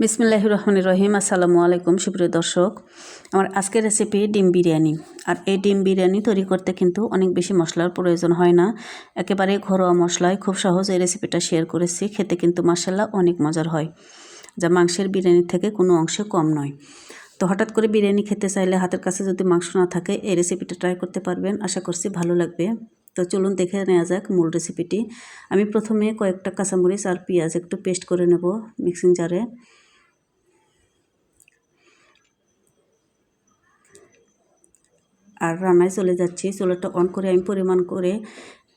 বিসমিল্লাহ রহমান রহিম। আসসালামু আলাইকুম, সুপ্রিয় দর্শক। আমার আজকের রেসিপি ডিম বিরিয়ানি। আর এই ডিম বিরিয়ানি তৈরি করতে কিন্তু অনেক বেশি মশলার প্রয়োজন হয় না। একেবারে ঘরোয়া মশলায় খুব সহজ এই রেসিপিটা শেয়ার করেছি। খেতে কিন্তু মাসাল্লাহ অনেক মজার হয়। যা মাংসের বিরিয়ানির থেকে কোনো অংশে কম নয়। তো হঠাৎ করে বিরিয়ানি খেতে চাইলে হাতের কাছে যদি মাংস না থাকে, এই রেসিপিটা ট্রাই করতে পারবেন। আশা করছি ভালো লাগবে। তো চলুন দেখে নেওয়া যাক মূল রেসিপিটি আমি প্রথমে কয়েকটা কাঁচামরিচ আর পেঁয়াজ একটু পেস্ট করে নেব মিক্সিং জারে আর রান্নায় চলে যাচ্ছি। চুলাটা অন করে আমি পরিমাণ করে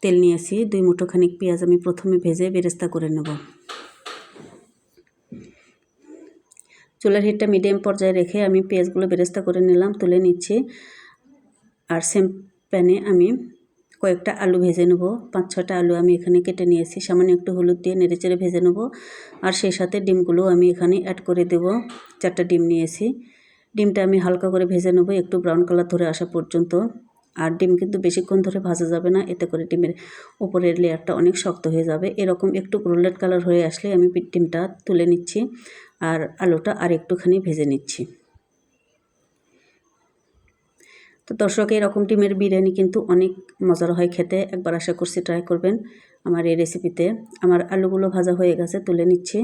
তেল নিয়েছি। দুই মুঠো খানিক পেঁয়াজ আমি প্রথমে ভেজে বেরেস্তা করে নেব। চুলার হিটটা মিডিয়াম পর্যায়ে রেখে আমি পেঁয়াজগুলো বেরেস্তা করে নিলাম, তুলে নিচ্ছি। আর সেম প্যানে আমি কয়েকটা আলু ভেজে নেব। পাঁচ ছটা আলু আমি এখানে কেটে নিয়েছি। সামান্য একটু হলুদ দিয়ে নেড়েচেড়ে ভেজে নেব। আর সেই সাথে ডিমগুলো আমি এখানে অ্যাড করে দেব। চারটা ডিম নিয়েছি। ডিমটা আমি হালকা করে ভেজে নেব, একটু ব্রাউন কালার ধরে আসা পর্যন্ত। আর ডিম কিন্তু বেশিক্ষণ ধরে ভাজা যাবে না, এতে করে ডিমের উপরের লেয়ারটা অনেক শক্ত হয়ে যাবে। এরকম একটু গোল্ডেন কালার হয়ে আসলে আমি ডিমটা তুলে নিচ্ছি আর আলুটা আর একটুখানি ভেজে নিচ্ছি। তো দর্শক, এরকম ডিমের বিরিয়ানি কিন্তু অনেক মজার হয় খেতে, একবার আশা করছি ট্রাই করবেন আমার এই রেসিপিতে আমার আলুগুলো ভাজা হয়ে গেছে, তুলে নিচ্ছি।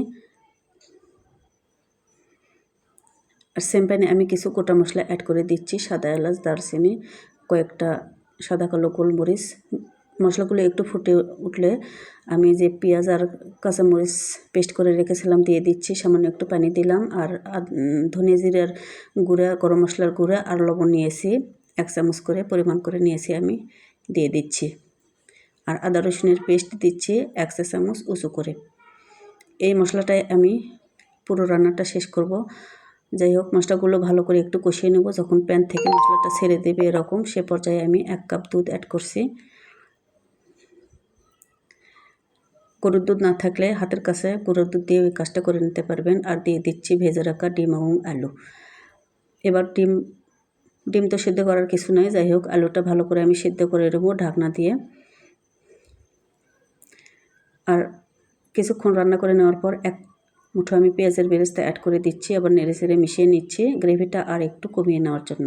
আর সেম প্যানে আমি কিছু গোটা মশলা অ্যাড করে দিচ্ছি, সাদা এলাচ, দারচিনি, কয়েকটা সাদা কালো গোলমরিচ। মশলাগুলো একটু ফুটে উঠলে আমি যে পেঁয়াজ আর কাঁচামরিচ পেস্ট করে রেখেছিলাম দিয়ে দিচ্ছি, সামান্য একটু পানি দিলাম আর ধনে জিরার গুঁড়া, গরম মশলার গুঁড়া আর লবণ নিয়েছি, এক চামচ করে পরিমাণ করে নিয়েছি আমি, দিয়ে দিচ্ছি। আর আদা রসুনের পেস্ট দিচ্ছি এক চা চামচ উঁচু করে। এই মশলাটায় আমি পুরো রান্নাটা শেষ করব। যাই হোক, মশলাগুলো ভালো করে একটু কষিয়ে নেব। যখন প্যান থেকে মশলাটা ছেড়ে দেবে এরকম, সে পর্যায়ে আমি এক কাপ দুধ অ্যাড করছি। গরুর দুধ না থাকলে হাতের কাছে গরুর দুধ দিয়ে ওই কাজটা করে নিতে পারবেন। আর দিয়ে দিচ্ছি ভেজে রাখা ডিম এবং আলু। এবার ডিম ডিম তো সিদ্ধ করার কিছু নয় যাই হোক, আলুটা ভালো করে আমি সিদ্ধ করে নেব ঢাকনা দিয়ে। আর কিছুক্ষণ রান্না করে নেওয়ার পর এক মুঠো আমি পেঁয়াজের বেরেস্তা অ্যাড করে দিচ্ছি, আবার নেড়ে চেড়ে মিশিয়ে নিচ্ছি। গ্রেভিটা আর একটু কমিয়ে নেওয়ার জন্য।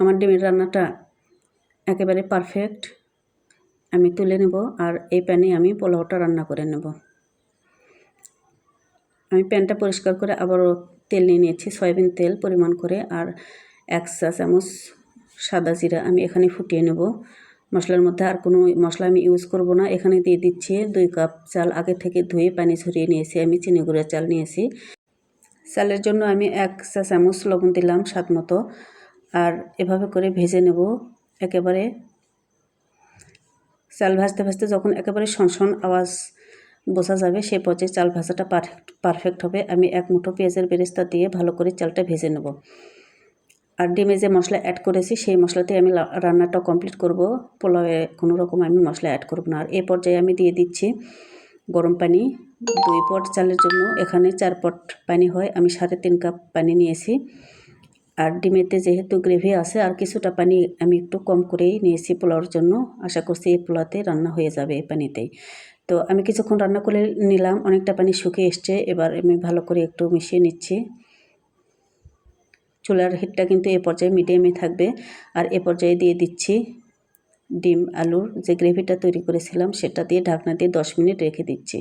আমার ডিমের রান্নাটা একেবারে পারফেক্ট আমি তুলে নেব আর এই প্যানে আমি পোলাওটা রান্না করে নেব। আমি প্যানটা পরিষ্কার করে আবারও তেল নিয়ে নিয়েছি, সয়াবিন তেল পরিমাণ করে, আর এক চা চামচ সাদা জিরা আমি এখানে ফুটিয়ে নেব। মশলার মধ্যে আর কোনো মশলা আমি ইউজ করব না। এখানে দিয়ে দিচ্ছি দুই কাপ চাল, আগে থেকে ধুয়ে পানি ছড়িয়ে নিয়েছি। আমি চিনি গুঁড়া চাল নিয়েছি। চালের জন্য আমি এক চা চামচ লবণ দিলাম স্বাদ মতো। আর এভাবে করে ভেজে নেব। একেবারে চাল ভাজতে ভাজতে যখন একেবারে সনসন আওয়াজ বোঝা যাবে সেই পর্যায়ে চাল ভাজাটা পারফেক্ট পারফেক্ট হবে। আমি এক মুঠো পেঁয়াজের বেরেস্তা দিয়ে ভালো করে চালটা ভেজে নেব। আর ডিমে যে মশলা অ্যাড করেছি, সেই মশলাতে আমি রান্নাটা কমপ্লিট করব। পোলাওয়ে কোনো রকম আমি মশলা অ্যাড করব না। আর এ পর্যায়ে আমি দিয়ে দিচ্ছি গরম পানি। দুই পট চালের জন্য এখানে চার পট পানি হয়। আমি সাড়ে তিন কাপ পানি নিয়েছি। আর ডিমেতে যেহেতু গ্রেভি আছে, আর কিছুটা পানি আমি একটু কম করেই নিয়েছি পোলাওর জন্য। আশা করছি এই পোলাতে রান্না হয়ে যাবে এই পানিতেই। তো আমি কিছুক্ষণ রান্না করে নিলাম। অনেকটা পানি শুকিয়ে এসছে। এবার আমি ভালো করে একটু মিশিয়ে নিচ্ছি। চুলার হিটটা কিন্তু এ পর্যায়ে মিডিয়ামে থাকবে। আর এ পর্যায়ে দিয়ে দিচ্ছি ডিম, আলুর যে গ্রেভিটা তৈরি করেছিলাম, সেটা দিয়ে ঢাকনা দিয়ে দশ মিনিট রেখে দিচ্ছি।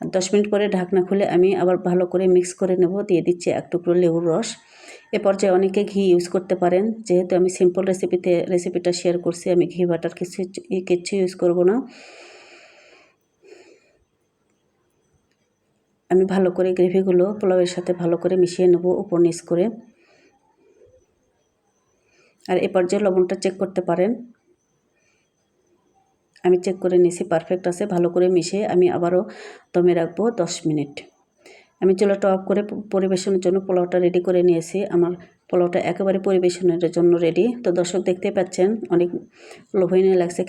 আর দশ মিনিট পরে ঢাকনা খুলে আমি আবার ভালো করে মিক্স করে নেব, দিয়ে দিচ্ছি এক টুকরো লেবুর রস। এ পর্যায়ে অনেকে ঘি ইউজ করতে পারেন। যেহেতু আমি সিম্পল রেসিপিতে রেসিপিটা শেয়ার করছি, আমি ঘি বাটার কিছু কিছু ইউজ করব না। আমি ভালো করে গ্রেভিগুলো পোলাওয়ের সাথে ভালো করে মিশিয়ে নেব উপর নিচ করে। আর এ পর্যায়ে লবণটা চেক করতে পারেন। আমি চেক করে নিয়েছি পারফেক্ট আছে, ভালো করে মিশিয়ে আমি আবারও দমে রাখব দশ মিনিট। আমি চুলাটা অফ করে পরিবেশনের জন্য পোলাওটা রেডি করে নিয়েছি। আমার পোলাওটা একেবারে পরিবেশনের জন্য রেডি তো দর্শক দেখতে পাচ্ছেন, অনেক লোভনীয় লাগছে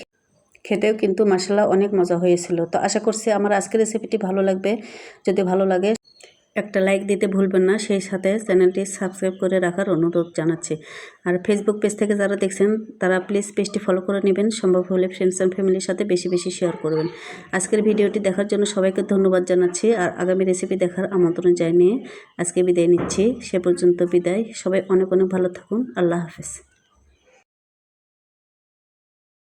খেতেও কিন্তু মশলা অনেক মজা হয়েছিল। তো আশা করছি আমার আজকের রেসিপিটি ভালো লাগবে। যদি ভালো লাগে একটা লাইক দিতে ভুলবেন না, সেই সাথে চ্যানেলটি সাবস্ক্রাইব করে রাখার অনুরোধ জানাচ্ছি। আর ফেসবুক পেজ থেকে যারা দেখছেন, তারা প্লিজ পেজটি ফলো করে নেবেন, সম্ভব হলে ফ্রেন্ডস অ্যান্ড ফ্যামিলির সাথে বেশি বেশি শেয়ার করবেন। আজকের ভিডিওটি দেখার জন্য সবাইকে ধন্যবাদ জানাচ্ছি, আর আগামী রেসিপি দেখার আমন্ত্রণ জানিয়ে আজকে বিদায় নিচ্ছি। সে পর্যন্ত বিদায়। সবাই অনেক অনেক ভালো থাকুন। আল্লাহ হাফেজ।